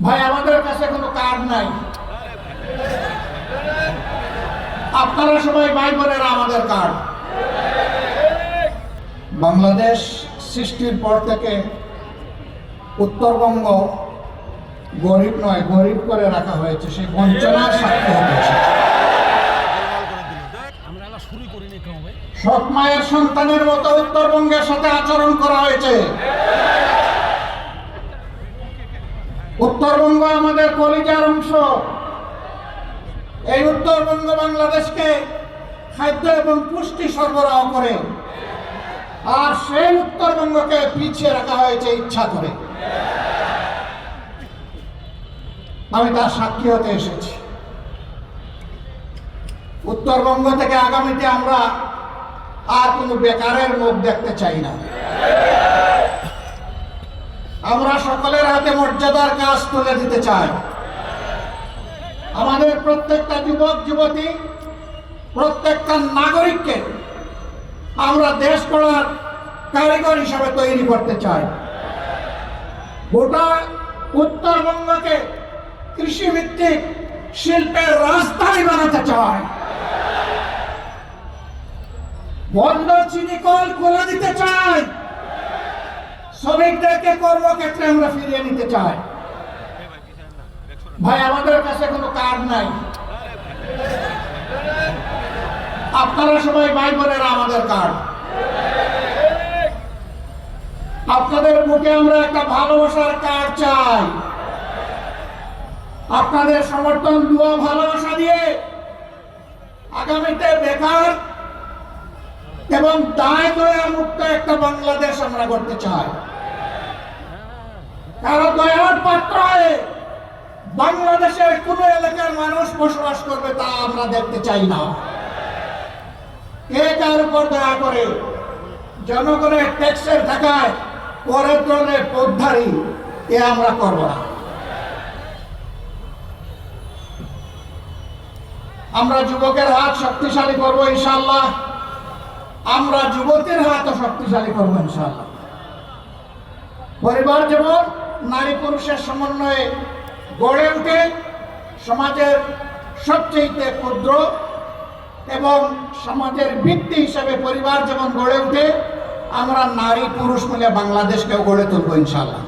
ভাই, আমাদের কাছে কোনো কার্ড নাই। আপনারা সবাই ভাই বোনেরা আমাদের কার্ড। বাংলাদেশ সৃষ্টির পর থেকে উত্তরবঙ্গ গরিব নয়, গরিব করে রাখা হয়েছে। সেই বঞ্চনার সাক্ষ্য হয়েছে। সৎ মায়ের সন্তানের মতো উত্তরবঙ্গের সাথে আচরণ করা হয়েছে। উত্তরবঙ্গ আমাদের কলিজার অংশ। এই উত্তরবঙ্গ বাংলাদেশকে খাদ্য এবং পুষ্টি সরবরাহ করে, আর সেই উত্তরবঙ্গকে পিছিয়ে রাখা হয়েছে ইচ্ছা করে। আমি তার সাক্ষী হতে এসেছি। উত্তরবঙ্গ থেকে আগামীতে আমরা আর কোনো বেকারের মুখ দেখতে চাই না। সকলের হাতে মর্যাদার কাজ তুলে দিতে চাই আমাদের প্রত্যেকটা যুবক, যুবতী, প্রত্যেকটা নাগরিককে আমরা দেশ করার কারিগর হিসাবে তৈরি করতে চাই। গোটা উত্তরবঙ্গকে কৃষিভিত্তিক শিল্পের রাজধানী বানাতে চায় বন্ধ চিনি কল খুলে দিতে চাই। শ্রমিকদেরকে কর্মক্ষেত্রে আমরা ফিরিয়ে নিতে চাই। ভাই, আমাদের কাছে কোনো কার্ড নাই। আপনারা সবাই ভাই বোনেরা আমাদের কার্ড। আপনাদের বুকে আমরা একটা ভালোবাসার কার্ড চাই। আপনাদের সমর্থন, দুয়া, ভালোবাসা দিয়ে আগামীতে বেকার এবং দায় দয়া মুক্ত একটা বাংলাদেশ আমরা করতে চাই। বাংলাদেশের কোন এলাকার মানুষ বসবাস করবে তা আমরা দেখতে চাই না। কে কার উপর দয়া করে জনগণের ট্যাক্সের টাকায় পরের ধরনের পদ্ধারী এ আমরা করব না। আমরা যুবকের হাত শক্তিশালী করব ইনশাল্লাহ আমরা যুবকের হাতও শক্তিশালী করব ইনশাল্লাহ পরিবার যেমন নারী পুরুষের সমন্বয়ে গড়ে উঠে সমাজের সবচেয়ে ক্ষুদ্র এবং সমাজের ভিত্তি হিসাবে পরিবার যেমন গড়ে উঠে আমরা নারী পুরুষ মিলে বাংলাদেশকেও গড়ে তুলবো ইনশাল্লাহ